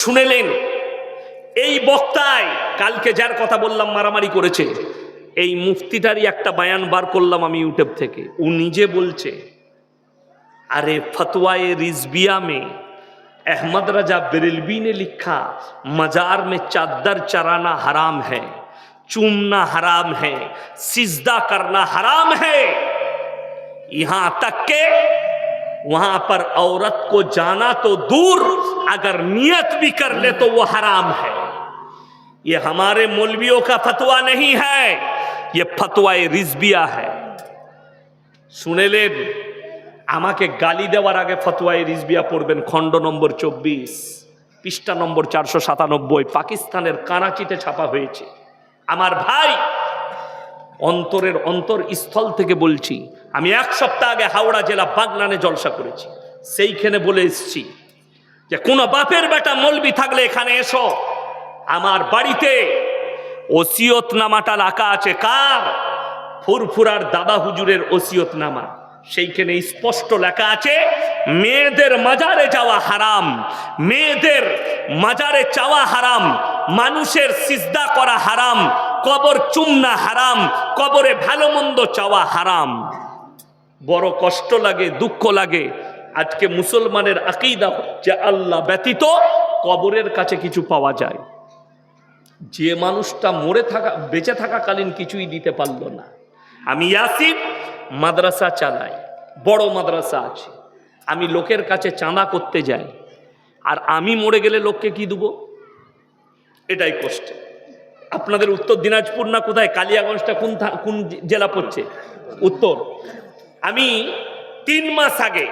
শুনেলেন এই বক্তায় কালকে যার কথা বললাম মারামারি করেছে এই মুফতিটারই একটা বায়ান বার করলাম আমি ইউটিউব থেকে ও নিজে বলছে अरे फतवाए रिजबिया में अहमद रजा बरेलवी ने लिखा मजार में चादर चराना हराम है चूमना हराम है सिजदा करना हराम है यहां तक के वहां पर औरत को जाना तो दूर अगर नियत भी कर ले तो वो हराम है ये हमारे मौलवियों का फतवा नहीं है ये फतवाए रिजबिया है শুনে নেন আমাকে গালি দেওয়ার আগে ফতোয়ায় রিজবিয়া পড়বেন খণ্ড নম্বর চব্বিশ পৃষ্ঠা নম্বর চারশো সাতানব্বই পাকিস্তানের কারাচিতে ছাপা হয়েছে আমার ভাই অন্তরের অন্তর স্থল থেকে বলছি, আমি এক সপ্তাহ আগে হাওড়া জেলা বাগনানে জলসা করেছি, সেইখানে বলে এসছি যে কোনো বাপের বেটা মলবি থাকলে এখানে এসো। আমার বাড়িতে ওসিয়ত নামাটা রাখা আছে কার? ফুরফুরার দাদা হুজুরের ওসিয়ত নামা সেইখানে স্পষ্ট লেখা আছে, মেয়েদের মাজারে যাওয়া হারাম, মেয়েদের মাজারে চাওয়া হারাম, মানুষের সিজদা করা হারাম কবর চুমনা হারাম, কবরে ভালো মন্দ চাওয়া হারাম। বড় কষ্ট লাগে, দুঃখ লাগে। আজকে মুসলমানের আকিদা যে আল্লাহ ব্যতীত কবরের কাছে কিছু পাওয়া যায়। যে মানুষটা মরে থাকা, বেঁচে থাকাকালীন কিছুই দিতে পারল না। আমি ইয়াসিফ মাদ্রাসা চালাই, বড় মাদ্রাসা আছে। আমি লোকের কাছে চাঁদা করতে যাই। আর আমি মরে গেলে লোককে কি দেবো? এটাই কষ্ট। আপনাদের উত্তর দিনাজপুর না কোথায়? কালিয়াগঞ্জটা কোন কোন জেলা পড়ছে? উত্তর। আমি তিন মাস আগে,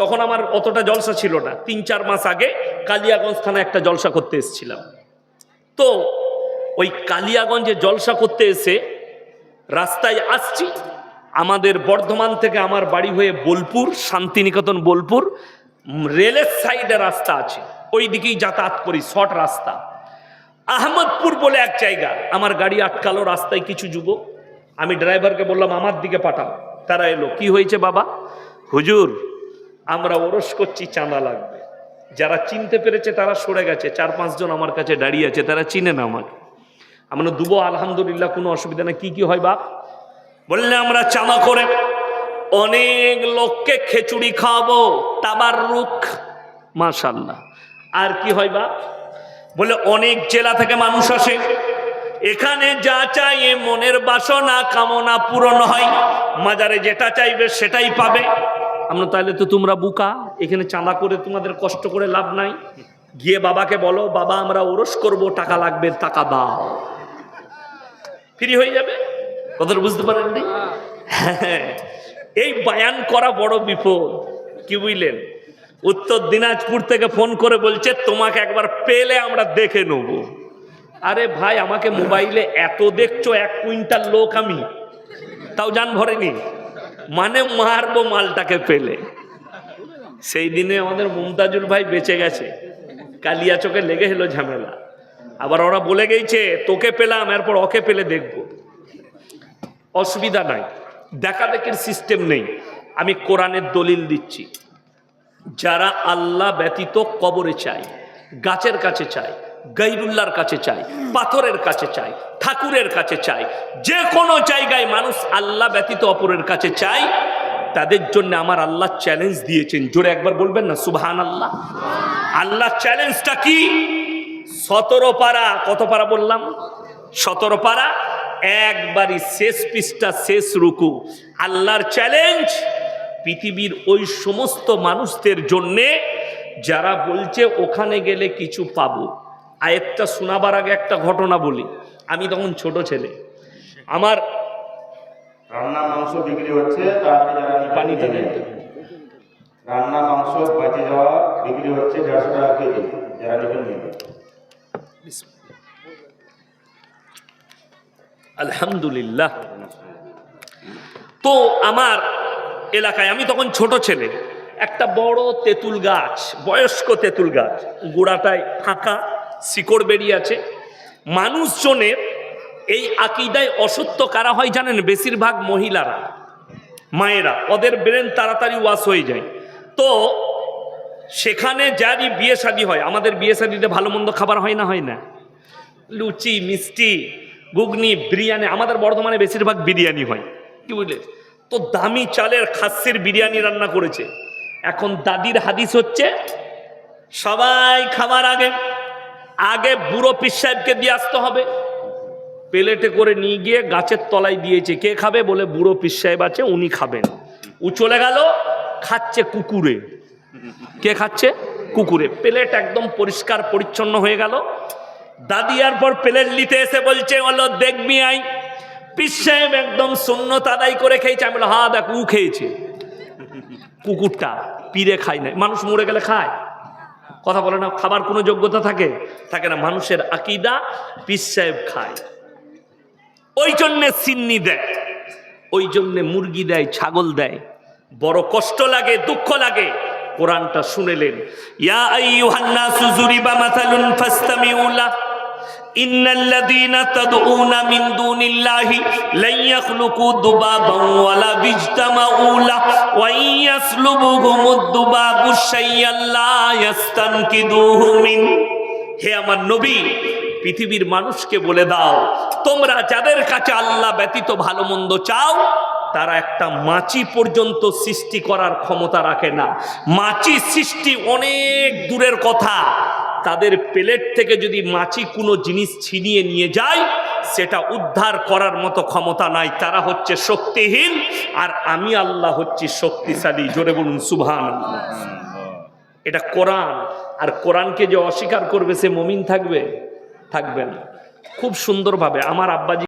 তখন আমার অতটা জলসা ছিল না, তিন চার মাস আগে কালিয়াগঞ্জ থানায় একটা জলসা করতে এসেছিলাম। তো ওই কালিয়াগঞ্জে জলসা করতে এসে রাস্তায় আসছি। আমাদের বর্ধমান থেকে আমার বাড়ি হয়ে বোলপুর, শান্তিনিকেতন, বোলপুর রেলের সাইডে রাস্তা আছে। ওই দিকেই যাতায়াত করি, শর্ট রাস্তা। আহমদপুর বলে এক জায়গা। আমার গাড়ি আটকালো রাস্তায় কিছু যুবক। আমি ড্রাইভারকে বললাম, আমার দিকে পাঠাও। তারা এলো, কি হয়েছে বাবা? হুজুর, আমরা ওরস করছি, চাঁদা লাগবে। যারা চিনতে পেরেছে তারা সরে গেছে। চার পাঁচজন আমার কাছে দাঁড়িয়ে আছে, তারা চিনে না আমাকে। আমরা দুবো, আলহামদুলিল্লাহ, কোনো অসুবিধা নেই। কি কি হয় বাপ? বললে, আমরা চাঁদা করে অনেক লোককে খেচুড়ি খাওয়াবো তাবার রুখ মাশাল্লাহ আর কি হয় বাপ? বলে, অনেক জেলা থেকে মানুষ আসে। এখানে যা চাই এ মনের বাসনা, কামনা পূরণ হয়। মাজারে যেটা চাইবে সেটাই পাবে। আমরা তাহলে তো তোমরা বুকা, এখানে চাঁদা করে তোমাদের কষ্ট করে লাভ নাই। গিয়ে বাবাকে বলো, বাবা, আমরা ওরস করব, টাকা লাগবে, টাকা দাও। ফ্রি হয়ে যাবে? কথাটা বুঝতে পারেননি? হ্যাঁ। এই বায়ান করা বড় বিপদ, কি বুঝলেন? উত্তর দিনাজপুর থেকে ফোন করে বলছে, তোমাকে একবার পেলে আমরা দেখে নেব। আরে ভাই, আমাকে মোবাইলে এত দেখছ, এক কুইন্টাল লোক আমি। তাও জান ভরেনি। মানে মারবো মালটাকে পেলে। সেই দিনে আমাদের মুমতাজুল ভাই বেঁচে গেছে। কালিয়া চোখে লেগে হলো ঝামেলা। আবার ওরা বলে গেছে তোকে পেলাম, এরপর ওকে পেলে দেখব। অসুবিধা নাই। দেখা দেখির সিস্টেম নেই। আমি কোরআনের দলিল দিচ্ছি। যারা আল্লাহ ব্যতীত কবরে চায়, গাছের কাছে চায় গৈরুল্লার কাছে চায়, পাথরের কাছে চায়, ঠাকুরের কাছে চায়, যে কোনো জায়গায় মানুষ আল্লাহ ব্যতীত অপরের কাছে চায়, তাদের জন্য আমার আল্লাহ চ্যালেঞ্জ দিয়েছেন। জোরে একবার বলবেন না সুবহান আল্লাহ আল্লাহ চ্যালেঞ্জটা কি? সতেরো পারা, কত পারা বললাম? সতেরো পারা, একবারই শেষ পৃষ্ঠা, শেষ রুকু। আল্লাহর চ্যালেঞ্জ পৃথিবীর ওই সমস্ত মানুষদের জন্যে যারা বলছে ওখানে গেলে কিছু পাবো। আয়েরটা শোনাবার আগে একটা ঘটনা বলি। আমি তখন ছোট ছেলে। আমার রান্না মাংস বিক্রি হচ্ছে। রান্না মাংস যাওয়া বিক্রি হচ্ছে দেড়শো টাকা কেজি যারা নেবেন আলহামদুলিল্লাহ। তো আমার এলাকায়। আমি তখন ছোট ছেলে। একটা বড় তেঁতুল গাছ, বয়স্ক তেঁতুল গাছ। গোড়াটায় ফাঁকা, শিকড় বেরিয়ে আছে। মানুষজনের এই আকিদায় অসত্য কারা হয় জানেন? বেশিরভাগ মহিলারা, মায়েরা। ওদের ব্রেন তাড়াতাড়ি ওয়াশ হয়ে যায়। তো সেখানে যারই বিয়ে শাদী হয়, আমাদের বিয়ে শাদীতে ভালো মন্দ খাবার হয় না হয় না। লুচি, মিষ্টি, ঘুগনি, বিরিয়ানি, আমাদের বর্ধমানে বেশিরভাগ বিরিয়ানি হয়। কি বুঝলে তো দামি চালের খাসির বিরিয়ানি রান্না করেছে। এখন দাদির হাদিস হচ্ছে, সবাই খাবার আগে আগে বুড়ো পিস সাহেবকে দিয়ে আসতে হবে। প্লেটে করে নিয়ে গিয়ে গাছের তলায় দিয়েছে। কে খাবে বলে বুড়ো পিস সাহেব আছে, উনি খাবেন। ও চলে গেল, খাচ্ছে কুকুরে। কে খাচ্ছে? কুকুরে। প্লেট একদম পরিষ্কার, পরিচ্ছন্ন হয়ে গেল। দাদি আর পর প্লেট নিতে এসে বলছে হলো দেখবি আই। পিস সাহেব একদম শূন্য তাদাই করে খেয়েছে। আমি বললাম, হা দেখ উ খেয়েছে। কুকুরটা পিড়ে খায় না মানুষ মরে গেলে খায়। কথা বলে না খাবার কোনো যোগ্যতা থাকে? থাকে না। মানুষের আকিদা পিস সাহেব খায়। ওই জন্যে সিন্নি দেয়। ওই জন্যে মুরগি দেয় ছাগল দেয়। বড় কষ্ট লাগে দুঃখ লাগে। কোরআনটা শুনেলেন ইয়া আইয়ুহান নাসু যুরিবা মাথালুন ফাসতামিউ লা ইন্নাল্লাযীনা তাদউনা মিন দুনিল্লাহি লান ইয়াখলুকু দুবাবান ওয়ালা বিজতামাউ লা ওয়া ইয়াসলুবুহুমুদ দুবাবু শাইয়ান লা ইয়াস্তানকিদুহু মিন। হে আমার নবী, পৃথিবীর মানুষকে বলে দাও, তোমরা যাদের কাছে আল্লাহ ব্যতীত ভালো মন্দ চাও, তারা একটা মাছি পর্যন্ত সৃষ্টি করার ক্ষমতা রাখে না। মাছি সৃষ্টি অনেক দূরের কথা। তাদের প্লেট থেকে যদি মাছি কোনো জিনিস ছিনিয়ে নিয়ে যায়, সেটা উদ্ধার করার মতো ক্ষমতা নাই। তারা হচ্ছে শক্তিহীন, আর আমি আল্লাহ হচ্ছি শক্তিশালী। জোরে বলুন সুভান এটা কোরআন, আর কোরআনকে যে অস্বীকার করবে, সে মমিন থাকবে? থাকবে না। খুব সুন্দরভাবে আমার আব্বাজি